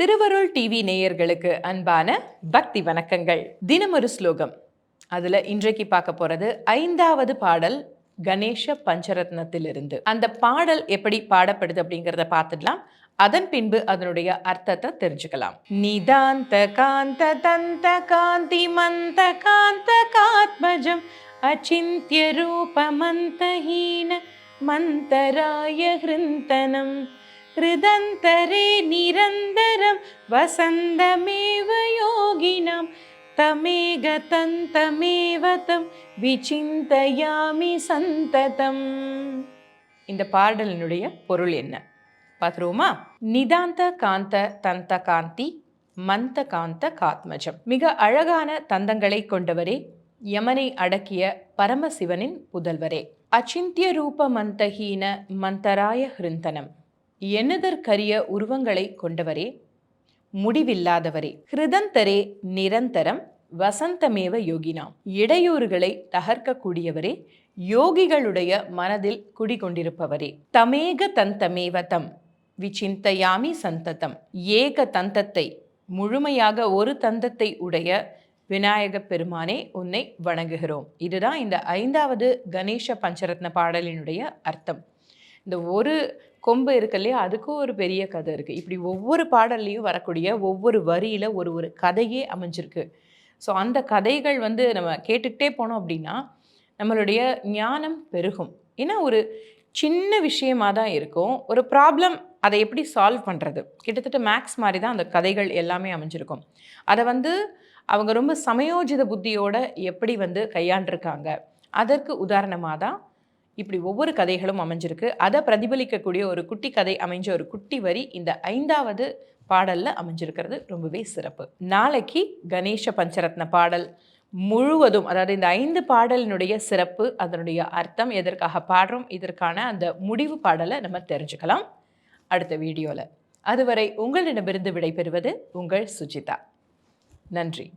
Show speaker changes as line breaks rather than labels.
திருவருள் டிவி நேயர்களுக்கு அன்பான பக்தி வணக்கங்கள். தினமொரு ஸ்லோகம். அதுல இன்றைக்கு பார்க்க போறது ஐந்தாவது பாடல் கணேச பஞ்சரத்னத்திலிருந்து. அந்த பாடல் எப்படி பாடப்படுது அப்படிங்கிறத பார்த்துடலாம். அதன் பின்பு அதனுடைய அர்த்தத்தை தெரிஞ்சுக்கலாம். நிதாந்த காந்த தந்த காந்தி மந்த காந்த காத்மஜம் அச்சிந்திய ரூபமந்தஹீன மந்தராய ஹிருந்தனம். ஹிருதந்தரே நிரந்தரம் வசந்தமேவ யோகினம் தமேக தந்தமேவ தம் விசிந்தயாமி சந்ததம். இந்த பாடலினுடைய பொருள் என்ன? பார்த்துருவோமா? நிதாந்த காந்த தந்த காந்தி மந்த காந்த காத்மஜம். மிக அழகான தந்தங்களை கொண்டவரே யமனை அடக்கிய பரமசிவனின் புதல்வரே. அச்சிந்திய ரூப மந்தஹீன மந்தராய ஹிருந்தனம். எண்ணுதற்கரிய உருவங்களை கொண்டவரே முடிவில்லாதவரே. ஹிருதந்தரே நிரந்தரம் வசந்தமேவ யோகினாம். இடையூறுகளை தகர்க்கக்கூடியவரே யோகிகளுடைய மனதில் குடிகொண்டிருப்பவரே. தமேக தந்தமேவ தம் விசிந்தயாமி சந்ததம். ஏக தந்தத்தை முழுமையாக ஒரு தந்தத்தை உடைய விநாயக பெருமானே உன்னை வணங்குகிறோம். இதுதான் இந்த ஐந்தாவது கணேச பஞ்சரத்ன பாடலினுடைய அர்த்தம். இந்த ஒரு கொம்பு இருக்கு இல்லையா அதுக்கும் ஒரு பெரிய கதை இருக்குது இப்படி ஒவ்வொரு பாடல்லையும் வரக்கூடிய ஒவ்வொரு வரியில் ஒரு ஒரு கதையே அமைஞ்சிருக்கு. ஸோ அந்த கதைகள் வந்து நம்ம கேட்டுக்கிட்டே போனோம் அப்படின்னா நம்மளுடைய ஞானம் பெருகும். ஏன்னா ஒரு சின்ன விஷயமாக தான் இருக்கும். ஒரு ப்ராப்ளம் அதை எப்படி சால்வ் பண்ணுறது கிட்டத்தட்ட மேக்ஸ் மாதிரி தான் அந்த கதைகள் எல்லாமே அமைஞ்சிருக்கும். அதை வந்து அவங்க ரொம்ப சமயோஜித புத்தியோடு எப்படி வந்து கையாண்டிருக்காங்க? அதற்கு உதாரணமாக தான் இப்படி ஒவ்வொரு கதைகளும் அமைஞ்சிருக்கு. அதை பிரதிபலிக்கக்கூடிய ஒரு குட்டி கதை அமைஞ்ச ஒரு குட்டி வரி இந்த ஐந்தாவது பாடலில் அமைஞ்சிருக்கிறது. ரொம்பவே சிறப்பு. நாளைக்கு கணேச பஞ்சரத்ன பாடல் முழுவதும் அதாவது இந்த ஐந்து பாடலினுடைய சிறப்பு அதனுடைய அர்த்தம் எதற்காக பாடுறோம் இதற்கான அந்த முடிவு பாடலை நம்ம தெரிஞ்சுக்கலாம் அடுத்த வீடியோவில் அதுவரை உங்களிடமிருந்து விடைபெறுவது உங்கள் சுஜிதா. நன்றி.